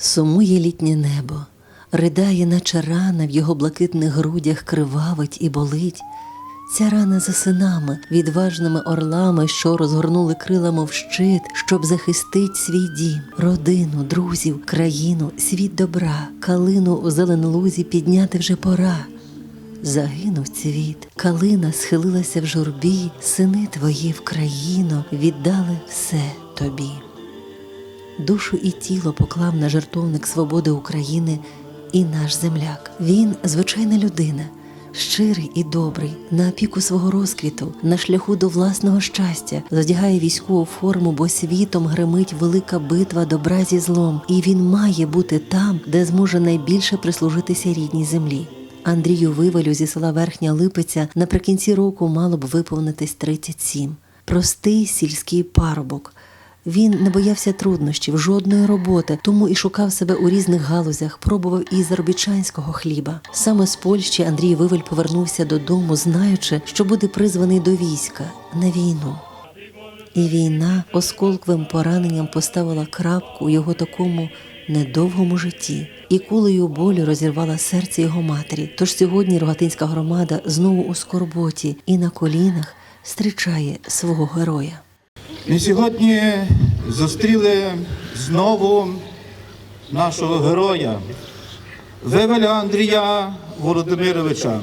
Сумує літнє небо, ридає, наче рана в його блакитних грудях кривавить і болить. Ця рана за синами, відважними орлами, що розгорнули крила, мов щит, щоб захистить свій дім, родину, друзів, країну, світ добра, калину у зеленлузі підняти вже пора. Загинув цвіт, калина схилилася в журбі, сини твої в країну віддали все тобі. Душу і тіло поклав на жертовник свободи України і наш земляк. Він звичайна людина, щирий і добрий, на опіку свого розквіту, на шляху до власного щастя, задягає військову форму, бо світом гримить велика битва добра зі злом, і він має бути там, де зможе найбільше прислужитися рідній землі. Андрію Вивалю зі села Верхня Липиця наприкінці року мало б виповнитись 37. Простий сільський парубок. Він не боявся труднощів, жодної роботи, тому і шукав себе у різних галузях, пробував і заробітчанського хліба. Саме з Польщі Андрій Вивель повернувся додому, знаючи, що буде призваний до війська на війну. І війна осколковим пораненням поставила крапку у його такому недовгому житті, і кулею болю розірвала серце його матері. Тож сьогодні рогатинська громада знову у скорботі і на колінах зустрічає свого героя. Ми сьогодні зустріли знову нашого героя Вивеля Андрія Володимировича.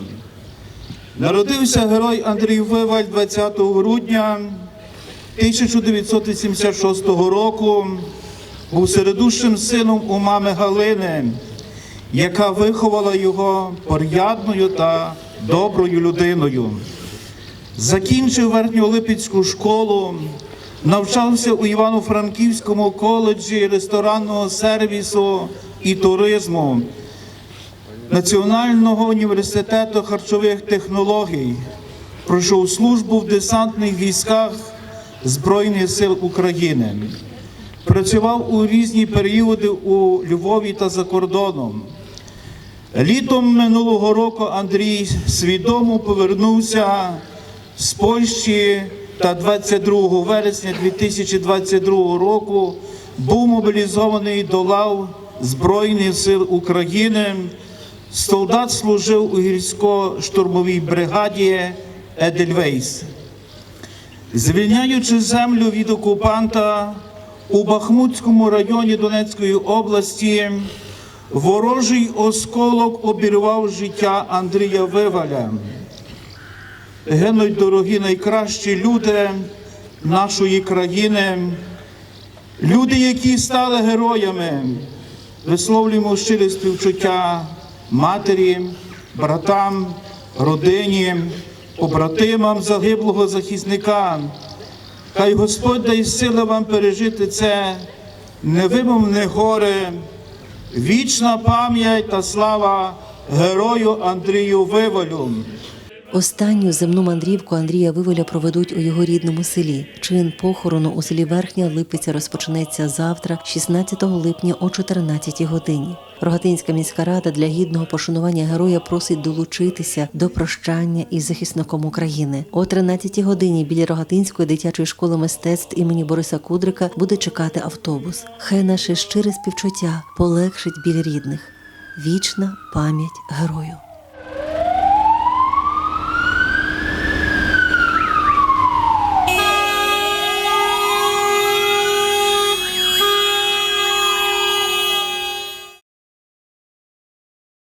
Народився герой Андрій Виваль 20 грудня 1986 року. Був середущим сином у мами Галини, яка виховала його порядною та доброю людиною. Закінчив верхньолипецьку школу, навчався у Івано-Франківському коледжі ресторанного сервісу і туризму Національного університету харчових технологій. Пройшов службу в десантних військах Збройних сил України. Працював у різні періоди у Львові та за кордоном. Літом минулого року Андрій свідомо повернувся з Польщі та 22 вересня 2022 року був мобілізований до лав Збройних сил України. Солдат служив у гірсько-штурмовій бригаді Едельвейс. Звільняючи землю від окупанта у Бахмутському районі Донецької області, ворожий осколок обірвав життя Андрія Виваля. Гинуть дорогі найкращі люди нашої країни, люди, які стали героями, висловлюємо щире співчуття матері, братам, родині, побратимам загиблого захисника. Хай Господь дай сили вам пережити це невимовне горе, вічна пам'ять та слава герою Андрію Вивалю. Останню земну мандрівку Андрія Виволя проведуть у його рідному селі. Чин похорону у селі Верхня Липиця розпочнеться завтра, 16 липня о 14 годині. Рогатинська міська рада для гідного пошанування героя просить долучитися до прощання із захисником України. О 13 годині біля Рогатинської дитячої школи мистецтв імені Бориса Кудрика буде чекати автобус. Хай наше щире співчуття полегшить біль рідних. Вічна пам'ять герою.